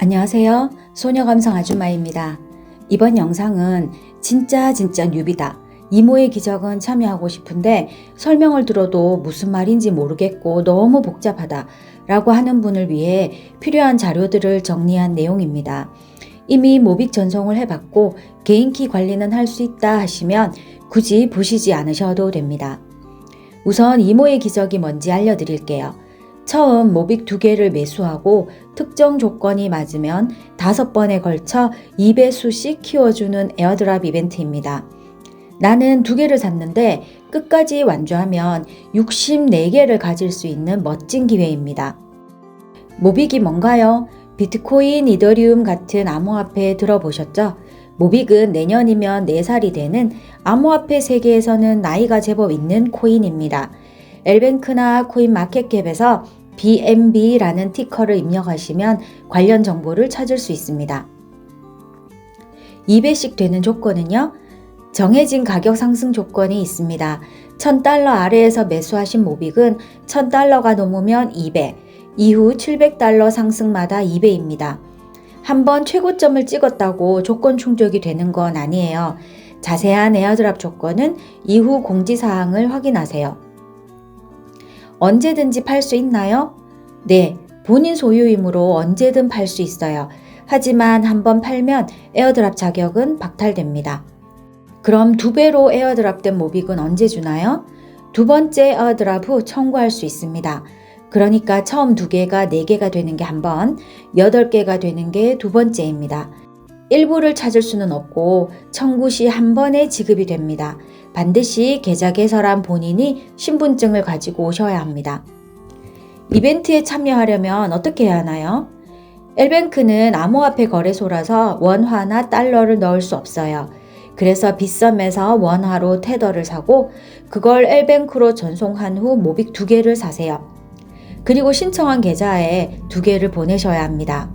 안녕하세요. 소녀감성 아줌마입니다. 이번 영상은 진짜 진짜 뉴비다. 이모의 기적은 참여하고 싶은데 설명을 들어도 무슨 말인지 모르겠고 너무 복잡하다 라고 하는 분을 위해 필요한 자료들을 정리한 내용입니다. 이미 모빅 전송을 해봤고 개인키 관리는 할 수 있다 하시면 굳이 보시지 않으셔도 됩니다. 우선 이모의 기적이 뭔지 알려드릴게요. 처음 모빅 두 개를 매수하고 특정 조건이 맞으면 다섯 번에 걸쳐 2배수씩 키워주는 에어드랍 이벤트입니다. 나는 두 개를 샀는데 끝까지 완주하면 64개를 가질 수 있는 멋진 기회입니다. 모빅이 뭔가요? 비트코인, 이더리움 같은 암호화폐 들어보셨죠? 모빅은 내년이면 4살이 되는 암호화폐 세계에서는 나이가 제법 있는 코인입니다. 엘뱅크나 코인 마켓캡에서 BNB라는 티커를 입력하시면 관련 정보를 찾을 수 있습니다. 2배씩 되는 조건은요. 정해진 가격 상승 조건이 있습니다. 1000달러 아래에서 매수하신 모빅은 1000달러가 넘으면 2배, 이후 700달러 상승마다 2배입니다. 한번 최고점을 찍었다고 조건 충족이 되는 건 아니에요. 자세한 에어드랍 조건은 이후 공지사항을 확인하세요. 언제든지 팔 수 있나요? 네, 본인 소유이므로 언제든 팔 수 있어요. 하지만 한번 팔면 에어드랍 자격은 박탈됩니다. 그럼 두 배로 에어드랍된 모빅은 언제 주나요? 두 번째 에어드랍 후 청구할 수 있습니다. 그러니까 처음 두 개가 네 개가 되는 게 한 번, 여덟 개가 되는 게 두 번째입니다. 일부를 찾을 수는 없고 청구 시 한 번에 지급이 됩니다. 반드시 계좌 개설한 본인이 신분증을 가지고 오셔야 합니다. 이벤트에 참여하려면 어떻게 해야 하나요? 엘뱅크는 암호화폐 거래소라서 원화나 달러를 넣을 수 없어요. 그래서 빗썸에서 원화로 테더를 사고 그걸 엘뱅크로 전송한 후 모빅 두 개를 사세요. 그리고 신청한 계좌에 두 개를 보내셔야 합니다.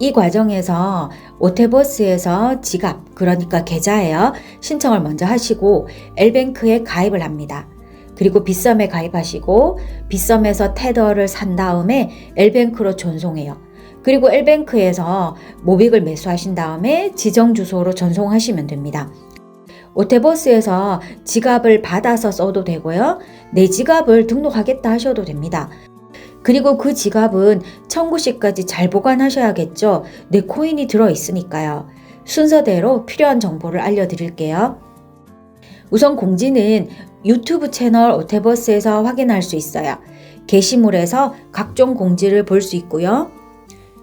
이 과정에서 오테버스에서 지갑, 그러니까 계좌에요. 신청을 먼저 하시고 엘뱅크에 가입을 합니다. 그리고 빗썸에 가입하시고 빗썸에서 테더를 산 다음에 엘뱅크로 전송해요. 그리고 엘뱅크에서 모빅을 매수하신 다음에 지정 주소로 전송하시면 됩니다. 오테버스에서 지갑을 받아서 써도 되고요. 내 지갑을 등록하겠다 하셔도 됩니다. 그리고 그 지갑은 청구 시까지 잘 보관하셔야겠죠. 내 코인이 들어 있으니까요. 순서대로 필요한 정보를 알려드릴게요. 우선 공지는 유튜브 채널 오테버스에서 확인할 수 있어요. 게시물에서 각종 공지를 볼 수 있고요.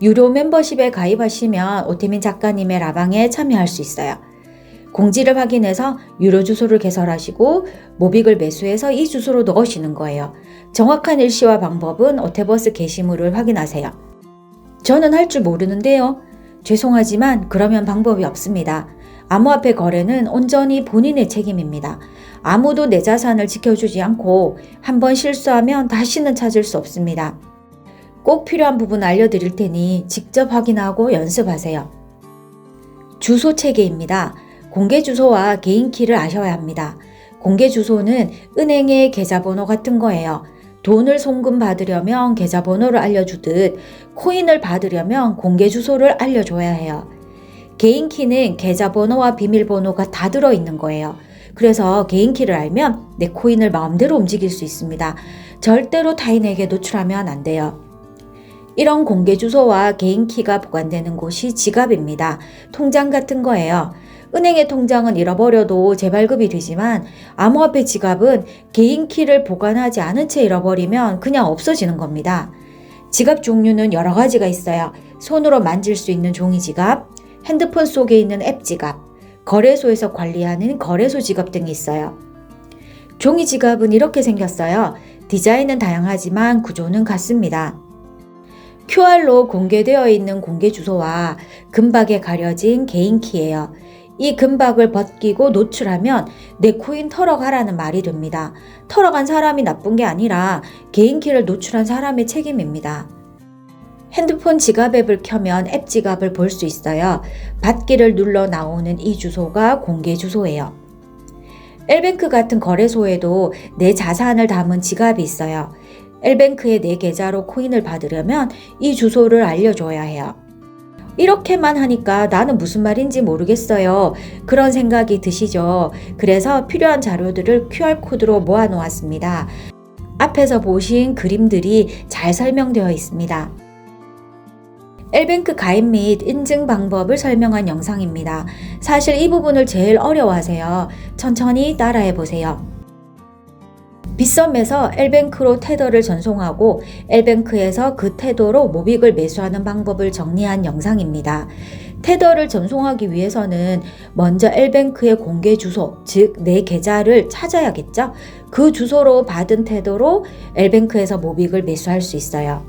유료 멤버십에 가입하시면 오태민 작가님의 라방에 참여할 수 있어요. 공지를 확인해서 유료 주소를 개설하시고 모빅을 매수해서 이 주소로 넣으시는 거예요. 정확한 일시와 방법은 오테버스 게시물을 확인하세요. 저는 할 줄 모르는데요. 죄송하지만 그러면 방법이 없습니다. 암호화폐 거래는 온전히 본인의 책임입니다. 아무도 내 자산을 지켜주지 않고 한번 실수하면 다시는 찾을 수 없습니다. 꼭 필요한 부분 알려드릴 테니 직접 확인하고 연습하세요. 주소 체계입니다. 공개 주소와 개인 키를 아셔야 합니다. 공개 주소는 은행의 계좌번호 같은 거예요. 돈을 송금 받으려면 계좌번호를 알려주듯 코인을 받으려면 공개 주소를 알려줘야 해요. 개인 키는 계좌번호와 비밀번호가 다 들어있는 거예요. 그래서 개인 키를 알면 내 코인을 마음대로 움직일 수 있습니다. 절대로 타인에게 노출하면 안 돼요. 이런 공개 주소와 개인 키가 보관되는 곳이 지갑입니다. 통장 같은 거예요. 은행의 통장은 잃어버려도 재발급이 되지만 암호화폐 지갑은 개인 키를 보관하지 않은 채 잃어버리면 그냥 없어지는 겁니다. 지갑 종류는 여러 가지가 있어요. 손으로 만질 수 있는 종이 지갑, 핸드폰 속에 있는 앱 지갑, 거래소에서 관리하는 거래소 지갑 등이 있어요. 종이 지갑은 이렇게 생겼어요. 디자인은 다양하지만 구조는 같습니다. QR로 공개되어 있는 공개 주소와 금박에 가려진 개인 키예요. 이 금박을 벗기고 노출하면 내 코인 털어가라는 말이 됩니다. 털어간 사람이 나쁜 게 아니라 개인 키를 노출한 사람의 책임입니다. 핸드폰 지갑 앱을 켜면 앱 지갑을 볼 수 있어요. 받기를 눌러 나오는 이 주소가 공개 주소예요. 엘뱅크 같은 거래소에도 내 자산을 담은 지갑이 있어요. 엘뱅크의 내 계좌로 코인을 받으려면 이 주소를 알려줘야 해요. 이렇게만 하니까 나는 무슨 말인지 모르겠어요. 그런 생각이 드시죠? 그래서 필요한 자료들을 QR코드로 모아 놓았습니다. 앞에서 보신 그림들이 잘 설명되어 있습니다. 엘뱅크 가입 및 인증 방법을 설명한 영상입니다. 사실 이 부분을 제일 어려워하세요. 천천히 따라해 보세요. 빗썸에서 엘뱅크로 테더를 전송하고 엘뱅크에서 그 테더로 모빅을 매수하는 방법을 정리한 영상입니다. 테더를 전송하기 위해서는 먼저 엘뱅크의 공개 주소, 즉 내 계좌를 찾아야겠죠. 그 주소로 받은 테더로 엘뱅크에서 모빅을 매수할 수 있어요.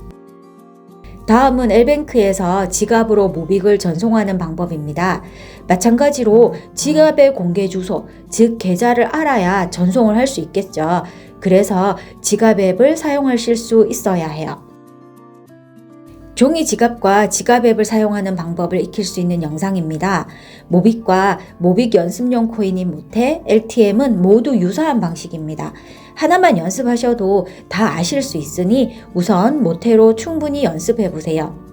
다음은 엘뱅크에서 지갑으로 모빅을 전송하는 방법입니다. 마찬가지로 지갑의 공개 주소, 즉 계좌를 알아야 전송을 할 수 있겠죠. 그래서 지갑 앱을 사용하실 수 있어야 해요. 종이 지갑과 지갑 앱을 사용하는 방법을 익힐 수 있는 영상입니다. 모빅과 모빅 연습용 코인인 모태, LTM은 모두 유사한 방식입니다. 하나만 연습하셔도 다 아실 수 있으니 우선 모태로 충분히 연습해 보세요.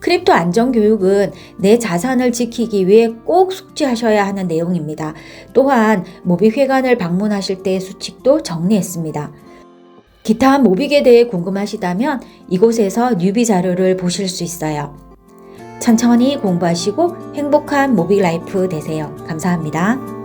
크립토 안전 교육은 내 자산을 지키기 위해 꼭 숙지하셔야 하는 내용입니다. 또한 모빅 회관을 방문하실 때의 수칙도 정리했습니다. 기타 모빅에 대해 궁금하시다면 이곳에서 뉴비 자료를 보실 수 있어요. 천천히 공부하시고 행복한 모빅 라이프 되세요. 감사합니다.